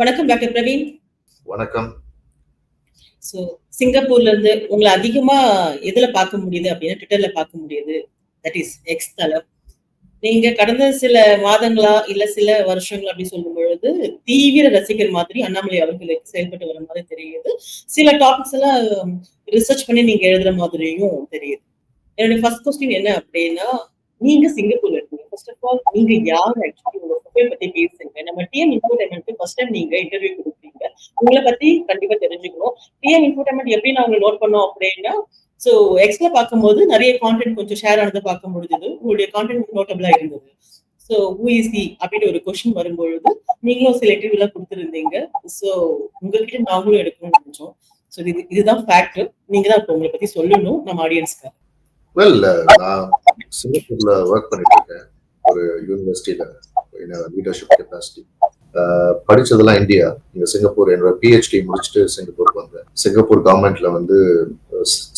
வணக்கம் டாக்டர் பிரவீன். வணக்கம். ஸோ சிங்கப்பூர்ல இருந்து உங்களை அதிகமா எதுல பார்க்க முடியுது அப்படின்னா ட்விட்டர்ல பார்க்க முடியுது. தட் இஸ் எக்ஸ் தளம். நீங்க கடந்த சில மாதங்களா இல்ல சில வருஷங்களா அப்படி சொல்லும் பொழுது தீவிர ரசிகர் மாதிரி அண்ணாமலை அவர்களுக்கு செயல்பட்டு வர மாதிரி தெரியுது. சில டாபிக்ஸ் எல்லாம் ரிசர்ச் பண்ணி நீங்க எழுதுற மாதிரியும் தெரியுது. என்னுடைய ஃபர்ஸ்ட் கொஸ்டின் என்ன அப்படின்னா நீங்க சிங்கப்பூர்ல ஃபர்ஸ்ட் ஆஃப் ஆல் நீங்க யார் ஆக்சுவலி உங்க ப்ரொஃபைல் பத்தி பேசுங்க? நம்ம டிஎம் இன்ஃபோடைன்மெண்ட் ஃபர்ஸ்ட் டைம் நீங்க இன்டர்வியூ கொடுக்குறீங்க உங்களை பத்தி கண்டிப்பா தெரிஞ்சுக்கணும். டிஎம் இன்ஃபோடைன்மெண்ட் எப்படி நான் உங்களை நோட் பண்ணோம் அப்படின்னா ஸோ எக்ஸ்ல பார்க்கும்போது நிறைய கான்டென்ட் கொஞ்சம் ஷேர் ஆனதை பார்க்க முடிஞ்சது. உங்களுடைய கான்டென்ட் நோட்டபிளா இருந்தது. ஸோ ஹூ அப்படின்னு ஒரு கொஸ்டின் வரும்பொழுது நீங்களும் சில இன்டர்வியூலாம் கொடுத்துருந்தீங்க. ஸோ உங்ககிட்ட நாங்களும் எடுக்கணும்னு நினைச்சோம். ஸோ இது இதுதான் ஃபேக்ட் நீங்க தான் இப்போ உங்களை பத்தி சொல்லணும் நம்ம ஆடியன்ஸ்க்கு வெல் நான் சிங்கப்பூர்ல ஒர்க் பண்ணிட்டு இருக்கேன். ஒரு யூனிவர்சிட்டியில லீடர்ஷிப் கெப்பாசிட்டி படிச்சதெல்லாம் இந்தியா. இங்க சிங்கப்பூர் என்னோட பிஹெச்டி முடிச்சுட்டு சிங்கப்பூருக்கு வந்தேன். சிங்கப்பூர் கவர்மெண்ட்ல வந்து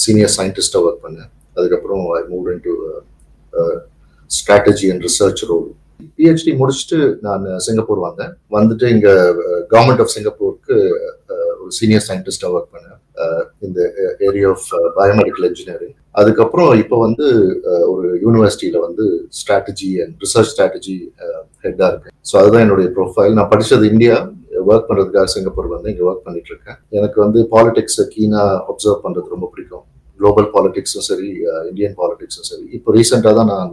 சீனியர் சயின்டிஸ்டா ஒர்க் பண்ணேன். அதுக்கப்புறம் I move in to strategy and research role PhD முடிச்சுட்டு நான் சிங்கப்பூர் வந்தேன். வந்துட்டு இங்க கவர்மெண்ட் ஆஃப் சிங்கப்பூருக்கு ஒரு சீனியர் சயின்டிஸ்டா ஒர்க் பண்ணேன். இந்த ஏரியா ஆஃப் பயோமெடிக்கல் இன்ஜினியரிங் அதுக்கப்புறம் இப்போ வந்து ஒரு யூனிவர்சிட்டியில வந்து ஸ்ட்ராட்டஜி அண்ட் ரிசர்ச் ஸ்ட்ராட்டஜி ஹெட்டா இருக்கேன். ஸோ அதுதான் என்னுடைய ப்ரொஃபைல் நான் படிச்சது இந்தியா ஒர்க் பண்றதுக்காக சிங்கப்பூர் வந்து இங்க ஒர்க் பண்ணிட்டு இருக்கேன் எனக்கு வந்து பாலிடிக்ஸ் கீனா அப்சர்வ் பண்றது ரொம்ப பிடிக்கும். குளோபல் பாலிடிக்ஸும் சரி இந்தியன் பாலிடிக்ஸும் சரி. இப்போ ரீசெண்டாக தான் நான்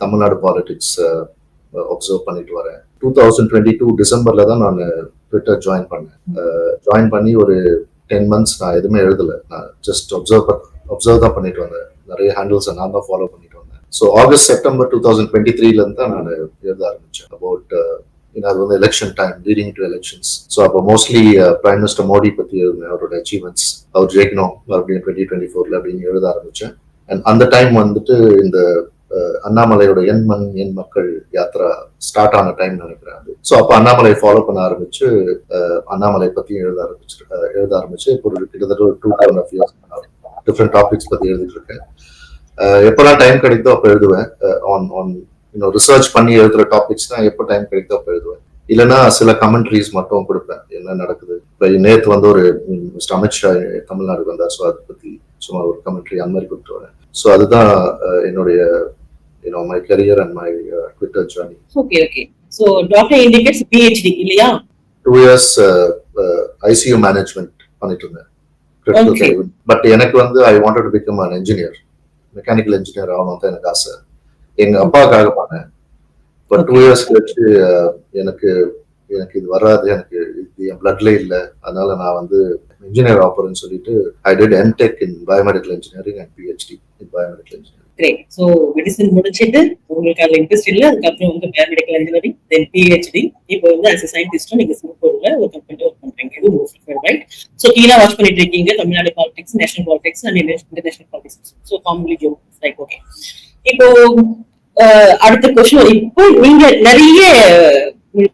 தமிழ்நாடு பாலிடிக்ஸ் அப்சர்வ் பண்ணிட்டு வரேன். டூ தௌசண்ட் டுவெண்ட்டி டூ டிசம்பர்ல தான் நான் ட்விட்டர் ஜாயின் பண்ணேன். ஜாயின் பண்ணி ஒரு டென் மந்த்ஸ் நான் எதுவுமே எழுதலை. நான் ஜஸ்ட் அப்சர்வ் அப்சர்வ் தான் பண்ணிட்டு வந்தேன். நிறைய ஹேண்டில்ஸை நான் தான் ஃபாலோ பண்ணிட்டு வந்தேன். So August September two thousand twenty த்ரீலேருந்து தான் நான் எழுத ஆரம்பித்தேன் அபவுட் uh, அது வந்து election time leading to elections so அப்போ மோஸ்ட்லி பிரைம் மினிஸ்டர் மோடி பற்றி எழுதினேன் அவரோட அச்சீவ்மெண்ட்ஸ் அவர் ஜெயிக்கணும் அப்படின்னு டுவெண்ட்டி டுவெண்ட்டி ஃபோர்ல அப்படின்னு எழுத ஆரம்பித்தேன் அண்ட் அந்த டைம் வந்துட்டு இந்த அண்ணாமலையோட என் மண் என் மக்கள் யாத்திரா ஸ்டார்ட் ஆன டைம் நினைக்கிறேன் அது. ஸோ அப்போ அண்ணாமலை ஃபாலோ பண்ண ஆரம்பிச்சு அண்ணாமலை பத்தி எழுத ஆரம்பிச்சு எழுத ஆரம்பிச்சு இப்போ ஒரு கிட்டத்தட்ட ஒரு two and half years different topics பத்தி எழுதிட்டு இருக்கேன். எப்பெல்லாம் டைம் கிடைக்குதோ அப்போ எழுதுவேன். ஆன் ஆன் இன்னும் ரிசர்ச் பண்ணி எழுதுற டாபிக்ஸ் தான் எப்போ டைம் கிடைக்குதோ அப்போ எழுதுவேன். இல்லைன்னா சில கமெண்ட்ரிஸ் மட்டும் கொடுப்பேன். என்ன நடக்குது? இப்போ நேற்று வந்து ஒரு மிஸ்டர் அமித்ஷா தமிழ்நாடுக்கு வந்தார். ஸோ அதை பத்தி சும்மா ஒரு கமெண்ட்ரி அந்த மாதிரி கொடுத்துருவேன் வரேன். ஸோ அதுதான் என்னுடைய you know my career and my Twitter journey okay okay so doctor indicates PhD இல்லையா டூ இயர்ஸ் ஐசியூ மேனேஜ்மெண்ட் பண்ணிட்டு இருந்தேன் பட் எனக்கு வந்து I wanted to become an engineer mechanical engineer ஆகணும் தான் எனக்கு ஆசை. எங்க அப்பாவுக்காக பண்ணேன். இப்போ டூ இயர்ஸ் கழிச்சு எனக்கு எனக்கு இது வராது. எனக்கு இது என் பிளட்ல இல்லை. அதனால நான் வந்து இன்ஜினியர் ஆப்பறேன்னு சொல்லிட்டு I did MTech in biomedical engineering and PhD in biomedical engineering great so medicine முடிச்சிட்டு உங்களுக்கு அதில் இன்ட்ரெஸ்ட் இல்லை அதுக்கப்புறம் வந்து பயோமெடிக்கல் இன்ஜினியரிங் தென் பிஹெச்டி இப்போ வந்து அஸ் சயின்டிஸ்டும் நீங்க சிங்கப்பூர்ல ஒரு கம்பெனி ஒர்க் பண்றீங்க. இது மோஸ்ட்லி ரைட் ஸோ கீழே வாட்ச் பண்ணிட்டு இருக்கீங்க Tamil Nadu politics national politics and international politics so commonly Joe like okay இப்போ அடுத்த கொஸ்டின் இப்போ நீங்க நிறைய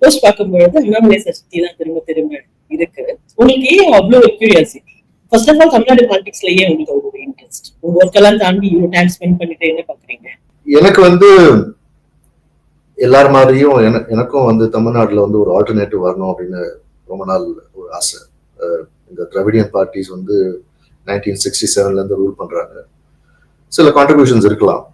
போஸ்ட் பார்க்கும்பொழுது அண்ணாமலை சக்தி தான் திரும்ப திரும்ப இருக்கு. உங்களுக்கு ஏன் அவ்வளவு curiosity first of all Tamil Nadu பாலிடிக்ஸ்லயே உங்களுக்கு ஒரு இன்ட்ரெஸ்ட் உங்க ஒர்க் எல்லாம் தாண்டி இவ்வளவு டைம் ஸ்பெண்ட் பண்ணிட்டு என்ன பாக்குறீங்க எனக்கு வந்து எல்லார் மாதிரியும் எனக்கும் வந்து தமிழ்நாட்டில் வந்து ஒரு ஆல்டர்னேட்டிவ் வரணும் அப்படின்னு ரொம்ப நாள் ஒரு ஆசை. இந்த திராவிடியன் பார்ட்டிஸ் வந்து நைன்டீன் சிக்ஸ்டி செவன்ல இருந்து ரூல் பண்றாங்க. சில கான்ட்ரிபியூஷன்ஸ் இருக்கலாம்.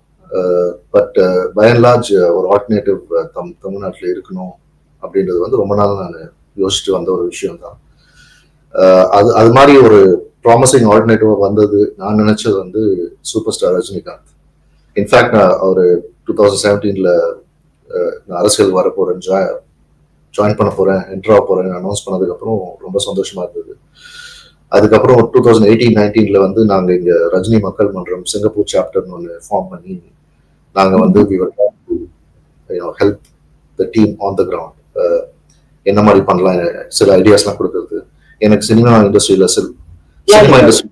பட் பை அண்ட் லார்ஜ் ஒரு ஆல்டர்னேட்டிவ் தம் தமிழ்நாட்டில் இருக்கணும் அப்படின்றது வந்து ரொம்ப நாள் நான் யோசிச்சுட்டு வந்த ஒரு விஷயம் தான் அது அது மாதிரி ஒரு ப்ராமிசிங் ஆல்டர்னேட்டிவாக வந்தது. நான் நினைச்சது வந்து சூப்பர் ஸ்டார் ரஜினிகாந்த். இன்ஃபேக்ட் நான் அவர் டூ தௌசண்ட் செவன்டீனில் நான் அரசியல் வர ஜாய் ஜாயின் பண்ண போகிறேன் என்ட்ரா போகிறேன் அனௌன்ஸ் பண்ணதுக்கப்புறம் ரொம்ப சந்தோஷமா இருந்தது. அதுக்கப்புறம் டூ தௌசண்ட் எயிட்டீன் நைன்டீனில் வந்து நாங்கள் இங்கே ரஜினி மக்கள் மன்றம் சிங்கப்பூர் சாப்டர்னு ஒன்று ஃபார்ம் பண்ணி நாங்கள் வந்து help the team on the ground என்ன மாதிரி பண்ணலாம் சில ஐடியாஸ்லாம் கொடுக்குறது. எனக்கு சினிமா இண்டஸ்ட்ரியில் சில சினிமா இண்டஸ்ட்ரி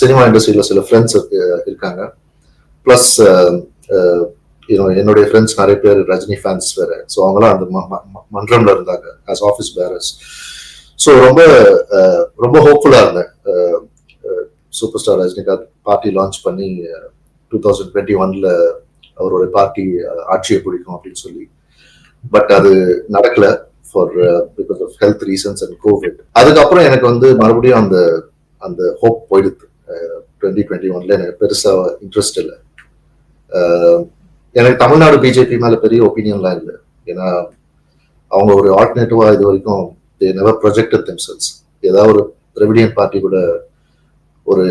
சினிமா இண்டஸ்ட்ரியில சில ஃப்ரெண்ட்ஸ் இருக்காங்க. பிளஸ் என்னுடைய ஃப்ரெண்ட்ஸ் நிறைய பேர் ரஜினி ஃபேன்ஸ் வேற. ஸோ அவங்களாம் அந்த மன்றம்ல இருந்தாங்க ஆஸ் ஆஃபீஸ் பேரர்ஸ் ஸோ ரொம்ப ரொம்ப ஹோப்ஃபுல்லா இருந்தேன். Super star Rajinikanth party launch பண்ணி டூ தௌசண்ட் டுவெண்ட்டி ஒன்ல அவருடைய பார்ட்டி ஆட்சியை பிடிக்கும் அப்படின்னு சொல்லி. பட் அது நடக்கல for because of health reasons and Covid அதுக்கப்புறம் எனக்கு வந்து மறுபடியும் அந்த அந்த ஹோப் போயிடுது. டுவெண்ட்டி டுவெண்ட்டி ஒன்ல எனக்கு பெருசாக இன்ட்ரெஸ்ட் இல்லை. எனக்கு தமிழ்நாடு பிஜேபி மேலே பெரிய ஒப்பீனியன்லாம் இல்லை. ஏன்னா அவங்க ஒரு ஆல்டர்னேட்டிவாக இது வரைக்கும் தே நெவர் ப்ரொஜெக்டட் தெம்செல்ஸ் ஏதாவது ஒரு திரவிடியன் பார்ட்டி கூட ஒரு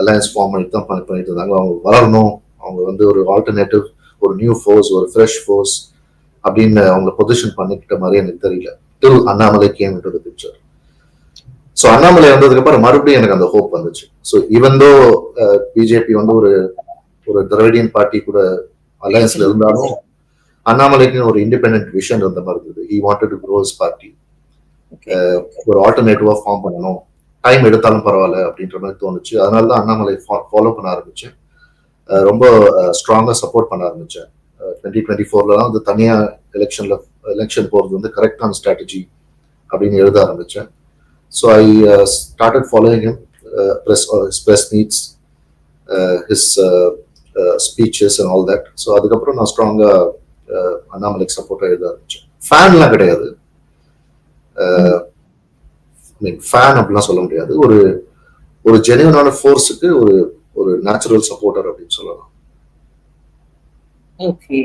அலையன்ஸ் ஃபார்ம் பண்ணி தான் பண்ணி பண்ணிட்டு இருந்தாங்க. அவங்க வளரணும். அவங்க வந்து ஒரு ஆல்டர்னேட்டிவ் ஒரு நியூ ஃபோர்ஸ் ஒரு ஃப்ரெஷ் ஃபோர்ஸ் அப்படின்னு அவங்க பொசிஷன் பண்ணிக்கிட்ட மாதிரி எனக்கு தெரியல. Till Annamalai came to the picture so Annamalai வந்ததுக்கு அப்புறம் மறுபடியும் எனக்கு அந்த ஹோப் வந்துச்சு. ஸோ ஈவன் தோ பிஜேபி வந்து ஒரு ஒரு திராவிடியன் பார்ட்டி கூட அலையன்ஸ்ல இருந்தாலும் அண்ணாமலைக்கு ஒரு இண்டிபெண்டன்ட் விஷன் இருந்த மாதிரி இருந்தது. He wanted to grows party ஒரு ஆல்டர்னேட்டிவா ஃபார்ம் பண்ணணும். டைம் எடுத்தாலும் பரவாயில்ல அப்படின்ற மாதிரி தோணுச்சு. அதனால தான் அண்ணாமலை ஃபாலோ பண்ண ஆரம்பிச்சேன். அஹ் ரொம்ப ஸ்ட்ராங்கா சப்போர்ட் பண்ண ஆரம்பிச்சேன். டுவெண்ட்டி டுவெண்ட்டி ஃபோர்ல தான் வந்து தனியா எலெக்ஷன்ல எலெக்ஷன் போறது வந்து கரெக்டான ஸ்ட்ராட்டஜி அப்படின்னு எழுத ஆரம்பிச்சேன். So I started following him press press meets his speeches and all that so அதுக்கப்புறம் நான் ஸ்ட்ராங்கா அண்ணாமலைக்கு சப்போர்ட்டாக எழுத ஆரம்பித்தேன் ஃபேன்லாம் கிடையாது. Uh, மீன் ஃபேன் அப்படிலாம் சொல்ல முடியாது. ஒரு ஒரு ஜெனுவனான ஃபோர்ஸுக்கு ஒரு ஒரு நேச்சுரல் சப்போர்ட்டர் அப்படின்னு சொல்லலாம். ஓகே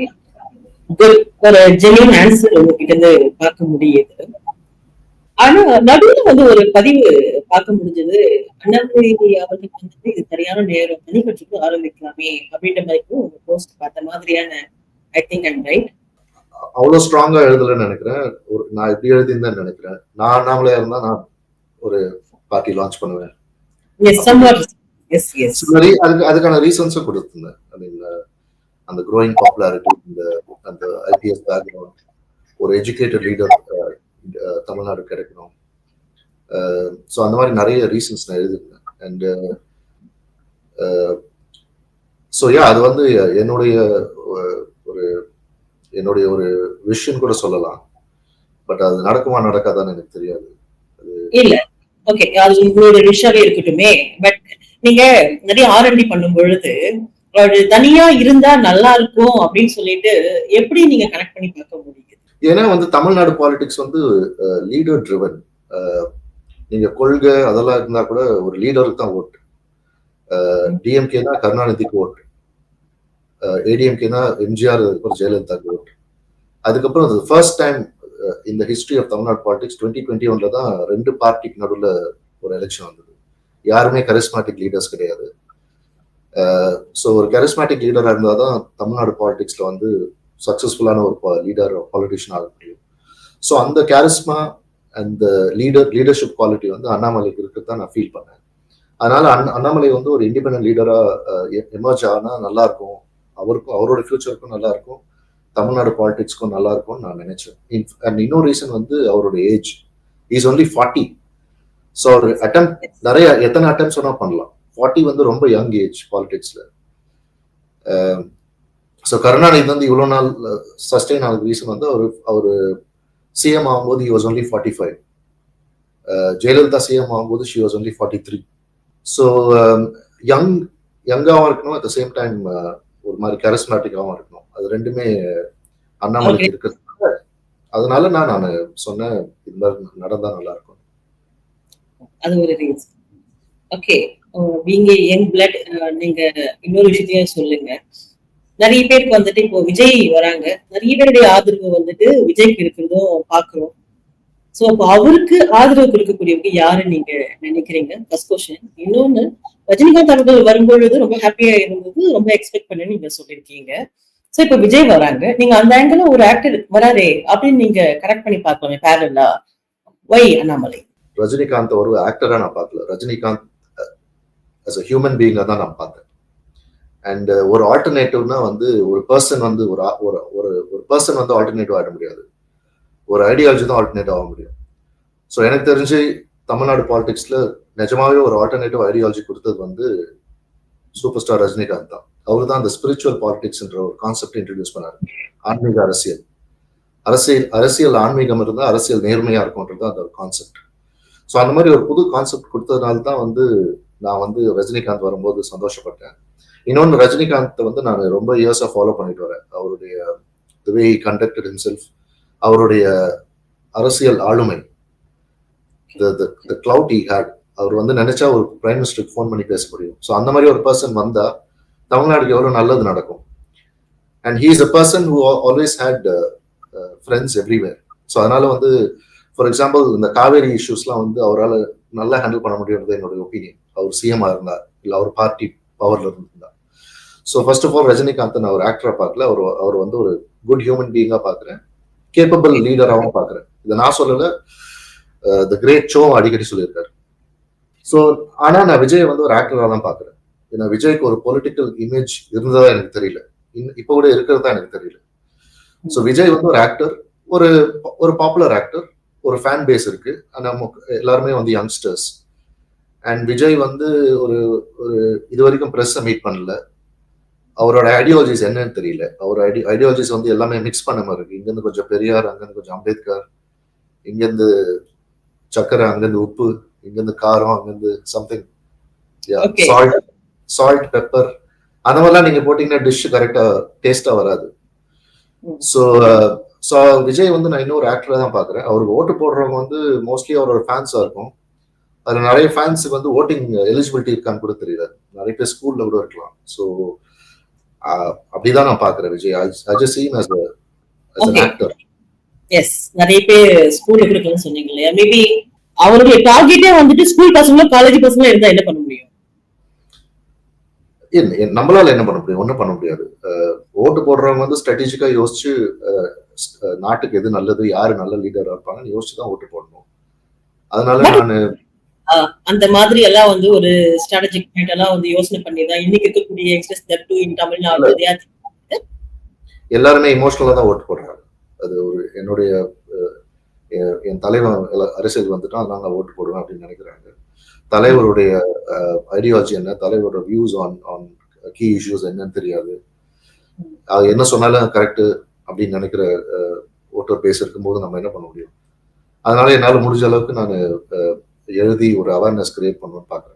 ஒரு ஜெனியன் ஆன்சர் உங்ககிட்ட இருந்து பார்க்க முடியுது. ஆனா நடுவுல வந்து ஒரு பதிவு பார்க்க முடிஞ்சது. அண்ணாமலை அவர்களுக்கு வந்துட்டு இது சரியான நேரம் தனி கட்சிக்கு ஆரம்பிக்கலாமே அப்படின்ற மாதிரி உங்க போஸ்ட் பார்த்த மாதிரியான ஐ திங்க் அண்ட் ரைட் அவ்வளோ ஸ்ட்ராங்கா எழுதலன்னு நினைக்கிறேன். ஒரு நான் எப்படி எழுதின்னு நினைக்கிறேன். நான் அண்ணாமலையா இருந்தா நான் ஒரு பார்ட்டி லான்ச் பண்ணுவேன். எஸ் சம்வாட் எஸ் எஸ் சரி அதுக்கு அதுக்கான ரீசன்ஸும் கொடுத்துருந்தேன். மீன் அந்த க்ரோயிங் பாப்புலாரிட்டி இந்த அந்த ஐபிஎஸ் பேக்ரவுண்ட் ஒரு எஜுகேட்டட் லீடர் தமிழ்நாடு கிடைக்கணும். ஸோ அந்த மாதிரி நிறைய ரீசன்ஸ் நான் எழுதியிருந்தேன் அண்ட் ஸோ யா அது வந்து என்னுடைய ஒரு என்னுடைய ஒரு விஷயம் கூட சொல்லலாம். பட் அது நடக்குமா நடக்காதான்னு எனக்கு தெரியாது. இல்ல. ஓகே அது உங்களோட விஷயமே இருக்கட்டுமே. பட் நீங்க நிறைய ஆர்என்டி பண்ணும் பொழுது தனியா இருந்தா நல்லா இருக்கும் அப்படின்னு சொல்லிட்டு எப்படி நீங்க கனெக்ட் பண்ணி பார்க்க முடியும்? ஏன்னா வந்து தமிழ்நாடு பாலிடிக்ஸ் வந்து லீடர் ட்ரிவன் நீங்க கொள்கை அதெல்லாம் இருந்தா கூட ஒரு லீடருக்கு தான் ஓட்டு. டிஎம்கேனா கருணாநிதிக்கு ஓட்டு. ஏடிஎம்கேனா எம்ஜிஆர் அதுக்கப்புறம் ஜெயலலிதாக்கு ஓட்டு. அதுக்கப்புறம் அது ஃபர்ஸ்ட் டைம் இந்த history of Tamil Nadu politics twenty twenty ஒன்ல தான் ரெண்டு பார்ட்டிக்கு நடுவில் ஒரு எலெக்ஷன் வந்தது. யாருமே கரிஸ்மேட்டிக் லீடர்ஸ் கிடையாது. ஸோ ஒரு கரிஸ்மேட்டிக் லீடராக இருந்தால் தான் தமிழ்நாடு பாலிடிக்ஸில் வந்து சக்சஸ்ஃபுல்லான ஒரு லீடர் பாலிட்டிஷியன் ஆக முடியும். ஸோ அந்த கேரிஸ்மா அந்த லீடர் லீடர்ஷிப் குவாலிட்டி வந்து அண்ணாமலைக்கு இருக்குன்னு தான் நான் ஃபீல் பண்ணேன். அதனால அண்ணா அண்ணாமலை வந்து ஒரு இண்டிபெண்டன்ட் லீடராக எமர்ஜ் ஆனால் நல்லா இருக்கும். அவருக்கும் அவரோட ஃபியூச்சருக்கும் நல்லா இருக்கும். தமிழ்நாடு பாலிடிக்ஸ்க்கும் நல்லா இருக்கும்னு நான் நினைச்சேன். அண்ட் இன்னொரு ரீசன் வந்து அவரோட age is only forty so our attempt நிறைய எத்தனை அட்டம்ஸ் வேணா பண்ணலாம். ஃபார்ட்டி வந்து ரொம்ப யங் ஏஜ் பாலிடிக்ஸில் ஸோ கருணாநிதி வந்து இவ்வளோ நாள் சஸ்டெயின் ஆகுது ரீசன் வந்து அவர் அவர் சிஎம் ஆகும்போது he was only forty five Jayalalithaa CM ஆகும்போது she was only forty three so young யங்காகவும் இருக்கணும் அட் த சேம் டைம் ஒரு மாதிரி கரிஸ்மேட்டிக்காகவும் இருக்கணும். அது ரெண்டுமே அண்ணாமலைக்கு இருக்கிறதுனால அதனால நான் நான் சொன்னேன் இது மாதிரி நடந்தா நல்லா இருக்கும். அது ஒரு ரீசன் ஓகே நீங்க யங் பிளட் நீங்க இன்னொரு விஷயத்தையும் சொல்லுங்க. நிறைய பேருக்கு வந்துட்டு இப்போ விஜய் வராங்க. நிறைய பேருடைய ஆதரவு வந்துட்டு விஜய்க்கு இருக்கிறதும் பாக்குறோம். சோ அப்போ அவருக்கு ஆதரவு கொடுக்கக்கூடியவங்க யாரு நீங்க நினைக்கிறீங்க? ஃபர்ஸ்ட் கொஸ்டின் இன்னொன்னு ரஜினிகாந்த் அவர்கள் வரும்பொழுது ரொம்ப ஹாப்பியா இருந்தது ரொம்ப எக்ஸ்பெக்ட் பண்ணி நீங்க சொல்லியிருக்கீங்க. சோ இப்போ விஜய் வராங்க. நீங்க அந்த ஆங்கிள் ஒரு ஆக்டர் வராரே அப்படின்னு நீங்க கரெக்ட் பண்ணி பார்க்கலாமே பேரலா ஒய் அண்ணாமலை. ரஜினிகாந்த் ஒரு ஆக்டரா நான் பார்க்கல. ரஜினிகாந்த் ஹியூமன் பீயிங்கா தான் நான் பார்த்தேன். அண்ட் uh, ஒரு ஆல்டர்னேட்டிவ்னா வந்து ஒரு பர்சன் வந்து ஒரு ஒரு ஒரு ஒரு பர்சன் வந்து ஆல்டர்னேட்டிவ் ஆக முடியாது. ஒரு ஐடியாலஜி தான் ஆல்டர்னேட்டிவ் ஆக முடியும். ஸோ எனக்கு தெரிஞ்சு தமிழ்நாடு பாலிடிக்ஸில் நிஜமாவே ஒரு ஆல்டர்னேட்டிவ் ஐடியாலஜி கொடுத்தது வந்து சூப்பர் ஸ்டார் ரஜினிகாந்த் தான். அவர் தான் அந்த ஸ்பிரிச்சுவல் பாலிடிக்ஸ்ன்ற ஒரு கான்செப்ட் இன்ட்ரடியூஸ் பண்ணார். ஆன்மீக அரசியல். அரசியல் அரசியல் ஆன்மீகம் இருந்தால் அரசியல் நேர்மையாக இருக்கும்ன்றது அந்த ஒரு கான்செப்ட் ஸோ அந்த மாதிரி ஒரு புது கான்செப்ட் கொடுத்ததுனால தான் வந்து நான் வந்து ரஜினிகாந்த் வரும்போது சந்தோஷப்பட்டேன். இன்னொன்று ரஜினிகாந்த் வந்து நான் ரொம்ப இயர்ஸாக ஃபாலோ பண்ணிட்டு வரேன். அவருடைய தி வே கண்டக்டட் ஹிம்செல்ஃப் அவருடைய அரசியல் ஆளுமை த கிளவுட் இ ஹேட் அவர் வந்து நினைச்சா ஒரு பிரைம் மினிஸ்டருக்கு ஃபோன் பண்ணி பேச முடியும். ஸோ அந்த மாதிரி ஒரு பர்சன் வந்தா தமிழ்நாடுக்கு எவ்வளோ நல்லது நடக்கும்? And he is a person who always had friends everywhere so அதனால வந்து ஃபார் எக்ஸாம்பிள் இந்த காவேரி இஷ்யூஸ்லாம் வந்து அவரால் நல்லா ஹேண்டில் பண்ண முடியுன்றது என்னுடைய ஒப்பீனியன் அவர் சிஎம்மா இருந்தார். இல்லை அவர் பார்ட்டி பவர்ல இருந்தார் so first of all Rajinikanth நான் ஒரு ஆக்டரா பார்க்கல. அவர் அவர் வந்து ஒரு குட் ஹியூமன் பீயிங்கா பார்க்குறேன். கேப்பபிள் லீடராகவும் பாக்குறேன் இதை நான் சொல்லல. த கிரேட் ஷோ அடிக்கடி சொல்லியிருக்காரு. ஸோ ஆனா நான் விஜய் வந்து ஒரு ஆக்டரா தான் பார்க்குறேன். ஏன்னா விஜய்க்கு ஒரு பொலிட்டிக்கல் இமேஜ் இருந்ததா எனக்கு தெரியல. இப்போ கூட இருக்கிறதா எனக்கு தெரியல. ஸோ விஜய் வந்து ஒரு ஆக்டர் ஒரு ஒரு பாப்புலர் ஆக்டர் ஒரு ஃபேன் பேஸ் இருக்கு. நம்ம எல்லாருமே வந்து யங்ஸ்டர்ஸ் அண்ட் விஜய் வந்து ஒரு ஒரு இது வரைக்கும் ப்ரெஸ்ஸை மீட் பண்ணல. அவரோட ஐடியாலஜிஸ் என்னன்னு தெரியல. அவர் ஐடி ஐடியாலஜிஸ் வந்து எல்லாமே மிக்ஸ் பண்ண மாதிரி இருக்கு. இங்கேருந்து கொஞ்சம் பெரியார் அங்கேருந்து கொஞ்சம் அம்பேத்கர் இங்கேருந்து சக்கரை அங்கேருந்து உப்பு இங்கேருந்து காரம் அங்கேருந்து சம்திங் சால்ட் சால்ட் பெப்பர் அந்த மாதிரிலாம் நீங்க போட்டீங்கன்னா டிஷ் கரெக்டா டேஸ்டா வராது. ஸோ ஸோ விஜய் வந்து நான் இன்னொரு ஆக்டரா தான் பாக்குறேன் அவருக்கு ஓட்டு போடுறவங்க வந்து மோஸ்ட்லி அவரோட ஃபேன்ஸா இருக்கும். அதுல நிறைய ஃபேன்ஸுக்கு வந்து ஓட்டிங் எலிஜிபிலிட்டி இருக்கான்னு கூட தெரியல. நிறைய பேர் ஸ்கூல்ல கூட இருக்கலாம். ஸோ அப்படிதான் நான் பாக்குறேன் Vijay. I just seem as as actor yes நிறைய பேர் ஸ்கூல்ல இருக்கலன்னு சொன்னீங்க இல்லையா? மேபி அவருடைய டார்கெட்டே வந்துட்டு ஸ்கூல் பசங்களும் காலேஜ் பசங்களும் இருந்தா என்ன பண்ண முடியும்? நம்மளால என்ன பண்ண முடியும்? ஒன்றும் பண்ண முடியாது. ஓட்டு போடுறவங்க வந்து ஸ்ட்ராட்டஜிக்கா யோசிச்சு நாட்டுக்கு எது நல்லது யாரு நல்ல லீடரா இருப்பாங்கன்னு யோசிச்சு தான் ஓட்டு போடணும். அதனால நான் அந்த மாதிரி எல்லாம் வந்து ஒரு ஸ்ட்ராட்டஜிக் பாயிண்ட் எல்லாம் வந்து யோசனை பண்ணி தான் இன்னைக்கு இருக்கக்கூடிய youngsters that too in Tamil Nadu எல்லாருமே இமோஷனலா தான் ஓட்டு போடுறாங்க. அது ஒரு என்னுடைய என் தலைவன் அரசியல் வந்துட்டா அதனால ஓட்டு போடுவேன் அப்படின்னு நினைக்கிறாங்க. தலைவருடைய ஐடியாலஜி என்ன? தலைவரோட views on on key issues என்னன்னு தெரியாது. அது என்ன சொன்னாலும் கரெக்ட் அப்படின்னு நினைக்கிற ஓட்டர் பேஸ் இருக்கும்போது நம்ம என்ன பண்ண முடியும்? அதனால என்னால் முடிஞ்ச அளவுக்கு நான் எழுதி ஒரு அவேர்னஸ் கிரியேட் பண்ணணும்னு பாக்குறேன்.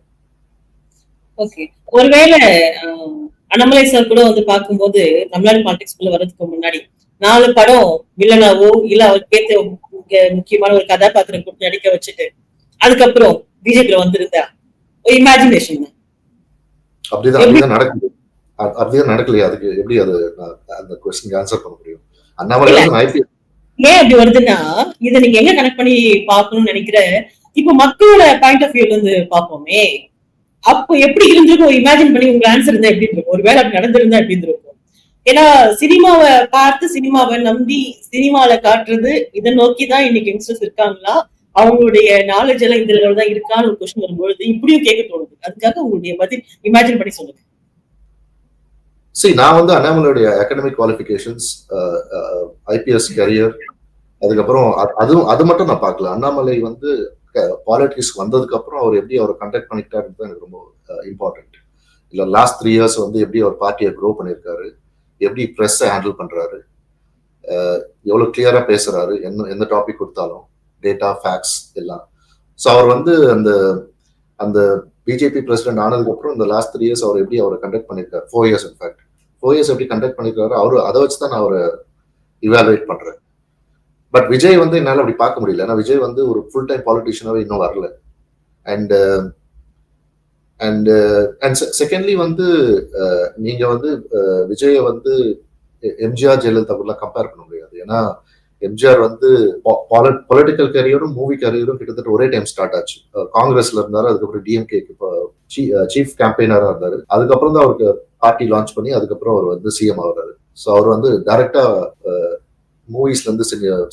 ஓகே ஒருவேளை அண்ணாமலை சார் கூட வந்து பார்க்கும்போது தமிழ்நாடு பாலிடிக்ஸ் குள்ள வர்றதுக்கு முன்னாடி நாலு படம் வில்லனாவோ இல்ல அவருக்கு ஏத்த முக்கியமான ஒரு கதாபாத்திரம் கூட்டு நடிக்க வச்சுட்டு அதுக்கப்புறம் பிஜேபியில வந்திருந்தா? இமேஜினேஷன் அப்படிதான் அப்படிதான் நடக்குது. அப்படிதான் நடக்கலையா அதுக்கு எப்படி அது அந்த கொஸ்டின் ஆன்சர் பண்ண முடியும்? அண்ணாமலை ஏன் அப்படி வருதுன்னா இதை நீங்க எங்க கனெக்ட் பண்ணி பாக்கணும்னு நினைக்கிற இப்ப மக்களோட பாயிண்ட் ஆஃப் வியூல இருந்து பார்ப்போமே அப்போ எப்படி இருந்திருக்கும் இமேஜின் பண்ணி உங்க ஆன்சர் இருந்தா எப்படி இருக்கும் ஒருவேளை அப்படி நடந்திருந்தா எப்படி இருந்திருக்கும்? ஏன்னா சினிமாவை பார்த்து சினிமாவை நம்பி சினிமால காட்டுறது இதை நோக்கி தான் இன்னைக்கு யங்ஸ்டர்ஸ் இருக்காங்களா? அவங்களுடைய நாலேஜ் எல்லாம் இதுல தான் இருக்கான்னு ஒரு கொஸ்டின் வரும்பொழுது இப்படியும் கேட்க தோணுது. அதுக்காக உங்களுடைய பதில் இமேஜின் பண்ணி சொல்லுங்க. சரி நான் வந்து அண்ணாமலையுடைய அகாடமிக் குவாலிஃபிகேஷன்ஸ் ஐபிஎஸ் கரியர் அதுக்கப்புறம் அதுவும் அது மட்டும் நான் பார்க்கல. அண்ணாமலை வந்து பாலிட்டிக்ஸ் வந்ததுக்கு அப்புறம் அவர் எப்படி அவரை கண்டக்ட் பண்ணிக்கிட்டாருன்றது எனக்கு ரொம்ப இம்பார்ட்டன்ட் இல்லை லாஸ்ட் த்ரீ இயர்ஸ் வந்து எப்படி அவர் பார்ட்டியை க்ரோ பண்ணியிருக்காரு எப்படி ப்ரெஸ்ஸை ஹேண்டில் பண்ணுறாரு எவ்வளோ கிளியராக பேசுகிறாரு என்ன எந்த டாபிக் கொடுத்தாலும் டேட்டா ஃபேக்ட்ஸ் எல்லாம். ஸோ அவர் வந்து அந்த அந்த பிஜேபி பிரசிடென்ட் ஆனதுக்கப்புறம் இந்த லாஸ்ட் த்ரீ இயர்ஸ் அவர் எப்படி அவரை கண்டக்ட் பண்ணியிருக்காரு? Four years in fact four years எப்படி கண்டக்ட் பண்ணியிருக்காரு அவர் அதை வச்சு தான் நான் அவரை இவாலுவேட் பண்ணுறேன் பட் விஜய் வந்து என்னால் அப்படி பார்க்க முடியல. ஏன்னா விஜய் வந்து ஒரு ஃபுல் டைம் பாலிட்டிஷியனாகவே இன்னும் வரல. அண்ட் அண்ட் அண்ட் செகண்ட்லி வந்து uh, நீங்க வந்து uh, விஜயை வந்து எம்ஜிஆர் ஜெயலலிதா கூடலாம் கம்பேர் பண்ண முடியாது. ஏன்னா எம்ஜிஆர் வந்து பொலிட்டிக்கல் கரியரும் மூவி கரியரும் கிட்டத்தட்ட ஒரே டைம் ஸ்டார்ட் ஆச்சு. காங்கிரஸ்ல இருந்தாரு அதுக்கப்புறம் டிஎம்கேக்கு சீஃப் கேம்பெயினராக இருந்தாரு. அதுக்கப்புறம் தான் அவருக்கு பார்ட்டி லான்ச் பண்ணி அதுக்கப்புறம் அவர் வந்து சிஎம் ஆகுறாரு. ஸோ அவர் வந்து டைரக்டா மூவிஸ்ல இருந்து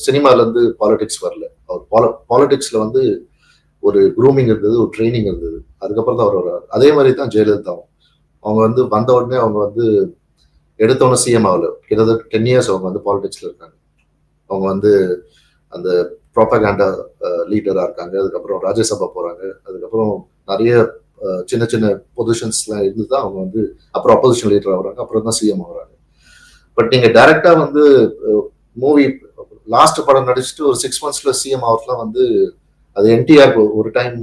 சினிமால இருந்து பாலிடிக்ஸ் வரல. அவர் பாலிடிக்ஸ்ல வந்து ஒரு க்ரூமிங் இருந்தது ஒரு ட்ரைனிங் இருந்தது. அதுக்கப்புறம் தான் அவர் வர்றாரு. அதே மாதிரி தான் ஜெயலலிதாவும். அவங்க வந்து வந்த உடனே அவங்க வந்து எடுத்தோடனே சிஎம் ஆகல. கிட்டத்தட்ட டென் இயர்ஸ் அவங்க வந்து பாலிடிக்ஸ்ல இருக்காங்க. அவங்க வந்து அந்த ப்ராப்பகாண்டா லீடரா இருக்காங்க. அதுக்கப்புறம் ராஜ்யசபா போறாங்க. அதுக்கப்புறம் நிறைய சின்ன சின்ன பொசிஷன்ஸ்லாம் இருந்து தான் அவங்க வந்து அப்புறம் அப்போசிஷன் லீடர் ஆகுறாங்க. அப்புறம் தான் சிஎம் ஆகுறாங்க. பட் நீங்க டைரக்டா வந்து மூவி லாஸ்ட் படம் நடிச்சுட்டு ஒரு சிக்ஸ் மந்த்ஸ்ல சிஎம் அவர்லாம் வந்து அது என்டிஆர் ஒரு டைம்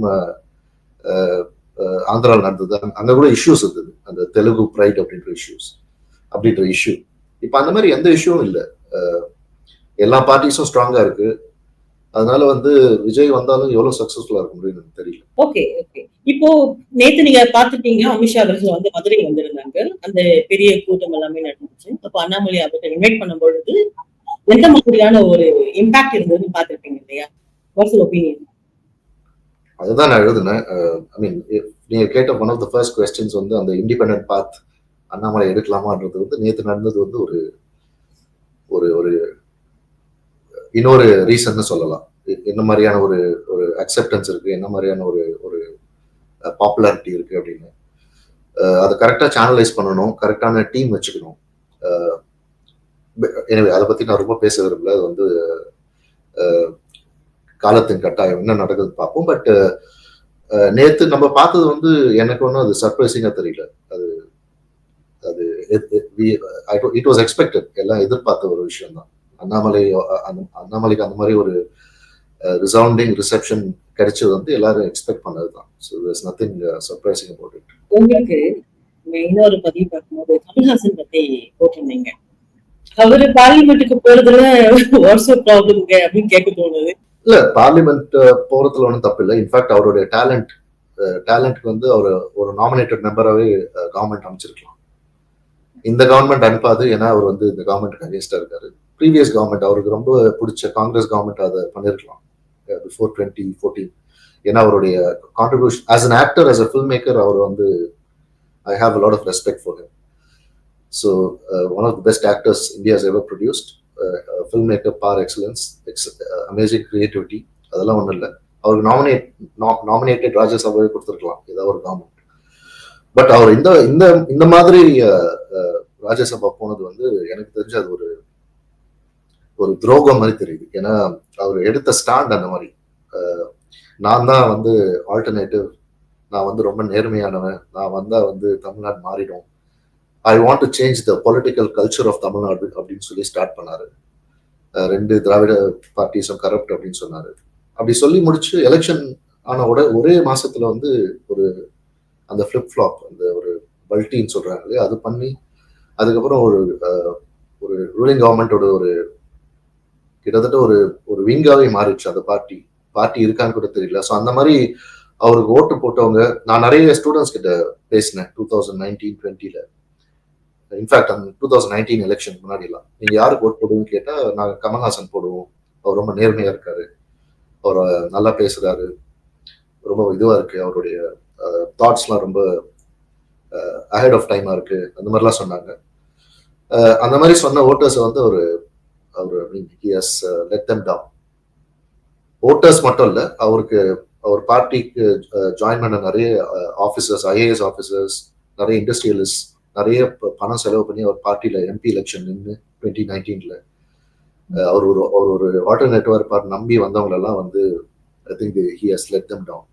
ஆந்திராவில் நடந்தது. அங்க கூட இஷ்யூஸ் இருந்தது. அந்த தெலுங்கு ப்ரைட் அப்படின்ற இஷ்யூஸ் அப்படின்ற இஷ்யூ இப்போ அந்த மாதிரி எந்த இஷ்யூவும் இல்லை. எல்லா பார்ட்டிஸும் ஸ்ட்ராங்கா இருக்கு. அதனால வந்து விஜய் வந்தாலும் எவ்வளவு சக்சஸ்ஃபுல்லா இருக்க முடியும் எனக்கு தெரியல. ஓகே ஓகே இப்போ நேத்து நீங்க பாத்துட்டீங்க அமித்ஷா அவர்கள் வந்து மதுரை வந்திருந்தாங்க. அந்த பெரிய கூட்டம் எல்லாமே நடந்துச்சு. அப்போ அண்ணாமலை அவர்கள் இன்வைட் பண்ணும் பொழுது எந்த மாதிரியான ஒரு இம்பாக்ட் இருந்ததுன்னு பாத்துருப்பீங்க இல்லையா? வாட்ஸ் ஒப்பீனியன் அதுதான் நான் எழுதினேன். ஐ uh, மீன் நீங்க கேட்ட one of the first questions வந்து அந்த இண்டிபெண்டன்ட் பாத் அண்ணாமலை எடுக்கலாமான்றது வந்து நேற்று நடந்தது வந்து ஒரு ஒரு ஒரு இன்னொரு ரீசன்னு சொல்லலாம். என்ன மாதிரியான ஒரு ஒரு அக்செப்டன்ஸ் இருக்கு? என்ன மாதிரியான ஒரு ஒரு uh, பாப்புலாரிட்டி இருக்கு அப்படின்னு. Uh, அதை கரெக்டாக சேனலைஸ் பண்ணணும். கரெக்டான டீம் வச்சுக்கணும். எனவே அதை பத்தி நான் ரொம்ப பேச விரும்பல. அது வந்து காலத்தின் கட்டாயம். என்ன நடக்குது பார்ப்போம். பட் நேத்து நம்ம பார்த்தது வந்து எனக்கு ஒன்றும் அது சர்ப்ரைசிங்காக தெரியல. அது அது இட் வாஸ் எக்ஸ்பெக்டட் எல்லாம் எதிர்பார்த்த ஒரு விஷயம் தான் அண்ணாமலை அண்ணாமலைக்கு அந்த மாதிரி ஒரு ரிசவுண்டிங் ரிசெப்ஷன் கிடைச்சது வந்து எல்லாரும் எக்ஸ்பெக்ட் பண்ணது தான் so there's nothing surprising about it உங்களுக்கு இன்னொரு பதிவு பார்க்கும்போது கமல்ஹாசன் பத்தி போட்டிருந்தீங்க. அவரு பார்லிமெண்ட்டுக்கு போறதுல வாட்ஸ்அப் ப்ராப்ளம்ங்க அப்படின்னு கேட்க தோணுது. இல்ல பார்லிமெண்ட் போறதுல ஒன்றும் தப்பு இல்லை. இன்ஃபேக்ட் அவருடைய டேலண்ட் டேலண்ட்க்கு வந்து அவர் ஒரு நாமினேட்டட் மெம்பராகவே கவர்மெண்ட் அமைச்சிருக்கலாம். இந்த கவர்மெண்ட் அனுப்பாது ஏன்னா அவர் வந்து இந்த கவர்மெண்ட்டுக்கு அகேன்ஸ்டா இருக்காரு. ப்ரீவியஸ் கவர்மெண்ட் அவருக்கு ரொம்ப பிடிச்ச காங்கிரஸ் கவர்மெண்ட் அதை பண்ணிருக்கலாம். பிஃபோர் டுவெண்ட்டி ஃபோர்டீன் ஏன்னா அவருடைய contribution as an actor as a film maker அவர் வந்து I have lot of respect for So so one of the best actors India has ever produced film maker par excellence amazing creativity அதெல்லாம் ஒன்றும் இல்லை. அவருக்கு nominate nominated ராஜ்யசபாவே கொடுத்துருக்கலாம். ஏதாவது ஒரு government but அவர் இந்த இந்த இந்த மாதிரி uh, uh, ராஜ்யசபா போனது வந்து எனக்கு தெரிஞ்சு அது ஒரு ஒரு துரோகம் மாதிரி தெரியுது. ஏன்னா அவர் எடுத்த ஸ்டாண்ட் அந்த மாதிரி. நான் தான் வந்து ஆல்டர்னேட்டிவ் நான் வந்து ரொம்ப நேர்மையானவன். நான் வந்தால் வந்து தமிழ்நாடு மாறிடும். I want to change the political culture of Tamil Nadu அப்படின்னு சொல்லி ஸ்டார்ட் பண்ணாரு. ரெண்டு திராவிட பார்ட்டிஸும் கரப்ட் அப்படின்னு சொன்னாரு. அப்படி சொல்லி முடிச்சு எலெக்ஷன் ஆன உட ஒரே மாசத்துல வந்து ஒரு அந்த ஃப்ளிப் ஃப்ளாப் அந்த ஒரு பல்ட்டின்னு சொல்றாங்க இல்லையா அது பண்ணி அதுக்கப்புறம் ஒரு ஒரு ரூலிங் கவர்மெண்டோட ஒரு கிட்டத்தட்ட ஒரு ஒரு விங்காவே மாறிடுச்சு அந்த பார்ட்டி பார்ட்டி இருக்கான்னு கூட தெரியல. ஸோ அந்த மாதிரி அவருக்கு ஓட்டு போட்டவங்க நான் நிறைய ஸ்டூடெண்ட்ஸ் கிட்ட பேசினேன் டூ தௌசண்ட் நைன்டீன் டுவெண்ட்டில இன்ஃபேக்ட் அந்த டூ தௌசண்ட் நைன்டீன் எலெக்ஷன் முன்னாடிலாம் நீங்க யாருக்கு ஓட் போடுவோம்னு கேட்டா நாங்க கமல்ஹாசன் போடுவோம். அவர் ரொம்ப நேர்மையா இருக்காரு. அவர் நல்லா பேசுறாரு. ரொம்ப இதுவா இருக்கு. அவருடைய தாட்ஸ்லாம் ரொம்ப அஹெட் ஆஃப் டைமா இருக்கு. அந்த மாதிரிலாம் சொன்னாங்க. அந்த மாதிரி சொன்ன ஓட்டர்ஸ் வந்து ஒரு அவர் has let them down voters மட்டும் இல்ல அவருக்கு அவர் பார்ட்டிக்கு ஜாயின் பண்ண நிறைய ஆஃபீஸர்ஸ் ஐஏஎஸ் ஆஃபீஸர்ஸ் நிறைய இண்டஸ்ட்ரியலிஸ்ட் நிறைய பணம் செலவு பண்ணி அவர் பார்ட்டியில எம்பி எலெக்ஷன் நின்று டுவெண்ட்டி நைன்டீன்ல அவர் ஒரு அவர் ஒரு ஆல்டர்னேட்டிவா இருப்பார் நம்பி வந்தவங்க எல்லாம் வந்து I think he has let them down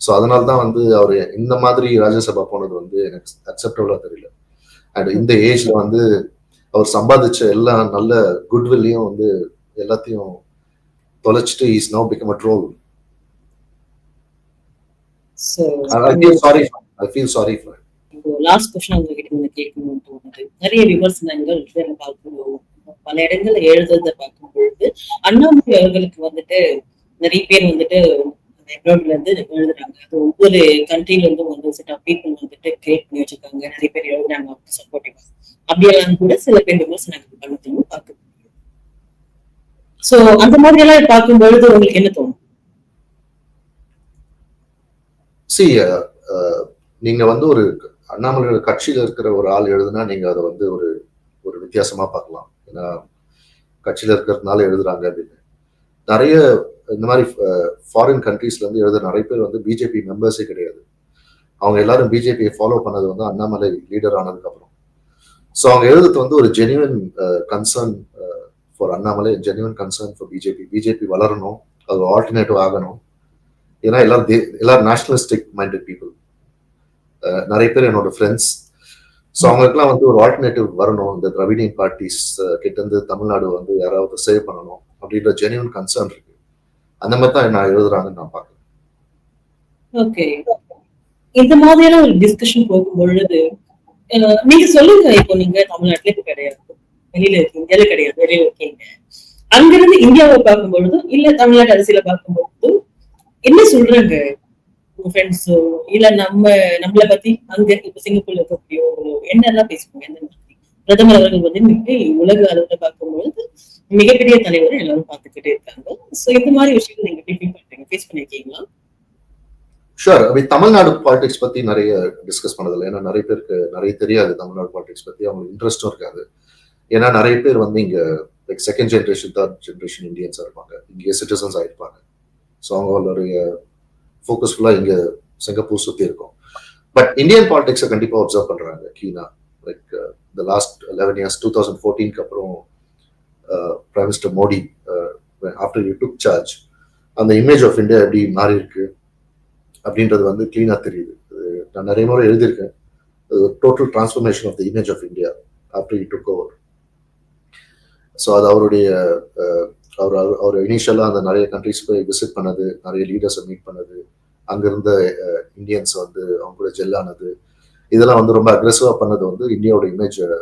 so அதனால தான் வந்து அவர் இந்த மாதிரி ராஜ்யசபா போனது வந்து எனக்கு அக்செப்டபிளா தெரியல. அண்ட் இந்த ஏஜ்ல வந்து அவர் சம்பாதிச்ச எல்லா நல்ல குட்வில்லையும் வந்து எல்லாத்தையும் தொலைச்சிட்டு is now become a troll I feel sorry I feel sorry for last question உங்ககிட்ட வந்து கேட்கணும்னு தோணுது. நிறைய விமர்சனங்கள் இதில் பார்க்கணும் பல இடங்கள்ல எழுதுறத பார்க்கும் பொழுது அண்ணாமலை அவர்களுக்கு வந்துட்டு நிறைய பேர் வந்துட்டு எப்ராட்ல இருந்து எழுதுறாங்க. அது ஒவ்வொரு கண்ட்ரில இருந்தும் வந்து செட் ஆஃப் பீப்புள் வந்துட்டு கிரியேட் பண்ணி வச்சிருக்காங்க. நிறைய பேர் எழுதுறாங்க அவருக்கு சப்போர்ட்டிவா அப்படியெல்லாம் கூட சில பேர் விமர்சனங்கள் பண்ணத்தையும் பார்க்க முடியும். சோ அந்த மாதிரி எல்லாம் பார்க்கும் பொழுது உங்களுக்கு என்ன தோணும்? சி uh, uh, நீங்க வந்து ஒரு அண்ணாமலையோட கட்சியில் இருக்கிற ஒரு ஆள் எழுதுனா நீங்கள் அதை வந்து ஒரு ஒரு வித்தியாசமா பார்க்கலாம். ஏன்னா கட்சியில் இருக்கிறதுனால எழுதுறாங்க அப்படின்னு. நிறைய இந்த மாதிரி ஃபாரின் கண்ட்ரீஸ்ல இருந்து நிறைய பேர் வந்து பிஜேபி மெம்பர்ஸே கிடையாது. அவங்க எல்லாரும் பிஜேபியை ஃபாலோ பண்ணது வந்து அண்ணாமலை லீடர் ஆனதுக்கப்புறம் ஸோ அவங்க எழுதுறது வந்து ஒரு genuine concern for Annamalai genuine concern for BJP BJP வளரணும் அது ஆல்டர்னேட்டிவ் ஆகணும். ஏன்னா எல்லாரும் எல்லாரும் நேஷனலிஸ்டிக் மைண்டட் பீப்புள் நிறைய பேர் என்னோட ஃப்ரெண்ட்ஸ் ஸோ அவங்களுக்குலாம் வந்து ஒரு ஆல்டர்னேட்டிவ் வரணும். இந்த திராவிடியன் பார்ட்டிஸ் கிட்ட இருந்து தமிழ்நாடு வந்து யாராவது சேவ் பண்ணணும் அப்படின்ற ஜெனிவன் கன்சர்ன் இருக்கு. அந்த மாதிரி தான் நான் எழுதுறாங்கன்னு நான் பார்க்குறேன். ஓகே இந்த மாதிரியான ஒரு டிஸ்கஷன் போகும் பொழுது நீங்க சொல்லுங்க இப்போ நீங்க தமிழ்நாட்டுல இப்ப கிடையாது. வெளியில இருக்கீங்க இந்தியால கிடையாது வெளியில இருக்கீங்க. அங்கிருந்து இந்தியாவை பார்க்கும் பொழுதும் இல்ல தமிழ்நாடு அரசியல பார்க்கும் பொழுதும் என்ன சொல்றாங்க? ஃப்ரெண்ட்ஸோ இல்ல நம்ம நம்மள பத்தி அங்க இப்ப சிங்கப்பூர்ல இருக்கக்கூடிய ஒரு என்னெல்லாம் பேசுவோம் எந்த பிரதமர் அவர்கள் வந்து மிக உலக அளவுல பார்க்கும்பொழுது மிகப்பெரிய தலைவர் எல்லாரும் பார்த்துக்கிட்டே இருக்காங்க. சோ இந்த மாதிரி விஷயங்கள் நீங்க எப்படி ஃபீல் பண்றீங்க? ஃபேஸ் பண்ணிருக்கீங்களா? ஷுர் அப்படி தமிழ்நாடு பாலிடிக்ஸ் பத்தி நிறைய டிஸ்கஸ் பண்ணதில்லை. ஏன்னா நிறைய பேருக்கு நிறைய தெரியாது தமிழ்நாடு பாலிடிக்ஸ் பத்தி. அவங்களுக்கு இன்ட்ரெஸ்டும் இருக்காது. ஏன்னா நிறைய பேர் வந்து இங்க like second generation third generation Indians இருப்பாங்க. இங்கே சிட்டிசன்ஸ் ஆயிருப்பாங்க ஸோ அவங்களுடைய ஃபோக்கஸ் ஃபுல்லாக இங்கே சிங்கப்பூர் சுற்றி இருக்கும். பட் இந்தியன் பாலிடிக்ஸை கண்டிப்பாக அப்சர்வ் பண்ணுறாங்க கீனா. Like the last eleven years two thousand ஃபோர்டீன்க்கு அப்புறம் prime minister Modi after you took charge அந்த இமேஜ் ஆஃப் இந்தியா எப்படி மாறி இருக்கு அப்படின்றது வந்து கிளீனாக தெரியுது. அது நான் நிறைய முறை எழுதியிருக்கேன். Total transformation of the image of India after you took over so அது அவருடைய uh, அவர் அவர்- அவர் இனிஷியலாக அந்த நிறைய கண்ட்ரிஸ் போய் விசிட் பண்ணது நிறைய லீடர்ஸை மீட் பண்ணது. அங்கிருந்த இந்தியன்ஸ் வந்து அவங்க கூட ஜெல்லானது இதெல்லாம் வந்து ரொம்ப அக்ரெசிவாக பண்ணது வந்து இந்தியாவோட இமேஜ்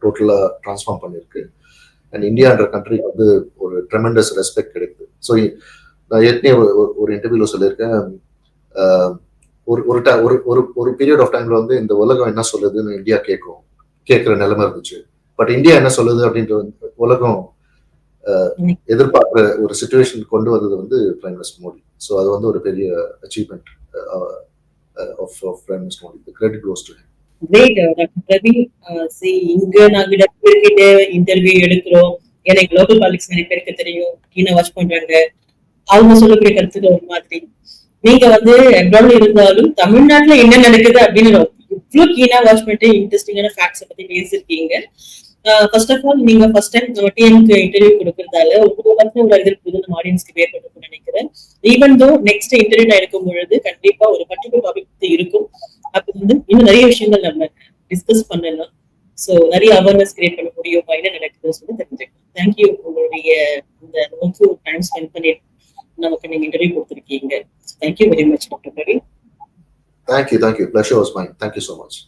டோட்டலாக ட்ரான்ஸ்ஃபார்ம் பண்ணியிருக்கு. அண்ட் இந்தியான்ற கண்ட்ரிக்கு வந்து ஒரு ட்ரெமெண்டஸ் ரெஸ்பெக்ட் கிடைக்குது. ஸோ நான் ஏற்கனவே ஒரு- ஒரு- சொல்லியிருக்கேன். ஒரு ஒரு ட ஒரு ஒரு ஒரு பீரியட் ஆஃப் டைம்ல வந்து இந்த உலகம் என்ன சொல்லுதுன்னு இந்தியா கேட்கும். கேட்குற நிலைமை இருந்துச்சு. பட் இந்தியா என்ன சொல்லுது அப்படின்ற உலகம் எதிர்பார்க்குற ஒரு சுச்சுவேஷன் கொண்டு வந்தது வந்து பிரைம் மினிஸ்டர் மோடி. ஸோ அது வந்து ஒரு பெரிய achievement of of prime minister Modi. Credit goes to him Praveen இங்க நாங்க பேர்கிட்ட இன்டர்வியூ எடுக்கிறோம். எனக்கு லோக்கல் பாலிடிக்ஸ் நிறைய பேருக்கு தெரியும். கீழே வாட்ச் பண்றாங்க. அவங்க சொல்லக்கூடிய கருத்துக்கு ஒரு மாதிரி. நீங்க வந்து அப்ராட்ல இருந்தாலும் தமிழ்நாட்டுல என்ன நடக்குது அப்படின்னு இவ்வளவு கீனா வாட்ச் பண்ணிட்டு இன்ட்ரெஸ்டிங்கான ஃபேக்ட்ஸ் பத்தி பேசியிருக்கீங்க. ஃபர்ஸ்ட் ஆஃப் ஆல் நீங்க ஃபர்ஸ்ட் டைம் டிஎம்க்கு இன்டர்வியூ கொடுக்கறதால உங்களுக்கு பத்தி ஒரு அறிதல் புரிதல் நம்ம ஆடியன்ஸ்க்கு ஏற்பட்டிருக்கும்னு நினைக்கிறேன். ஈவன் தோ நெக்ஸ்ட் இன்டர்வியூ நான் எடுக்கும் பொழுது கண்டிப்பா ஒரு பர்டிகுலர் டாபிக் இருக்கும். அப்ப வந்து இன்னும் நிறைய விஷயங்கள் நம்ம டிஸ்கஸ் பண்ணலாம். சோ நிறைய அவேர்னஸ் கிரியேட் பண்ண முடியும் என்ன நடக்குதுன்னு சொல்லி தெரிஞ்சுக்கலாம். தேங்க்யூ உங்களுடைய இந்த நோக்கு டைம் ஸ்பெண்ட் பண்ணி நமக்கு நீங்க இன்டர்வியூ கொடுத்துருக்கீங்க. Thank you very much doctor Praveen thank you thank you pleasure was mine thank you so much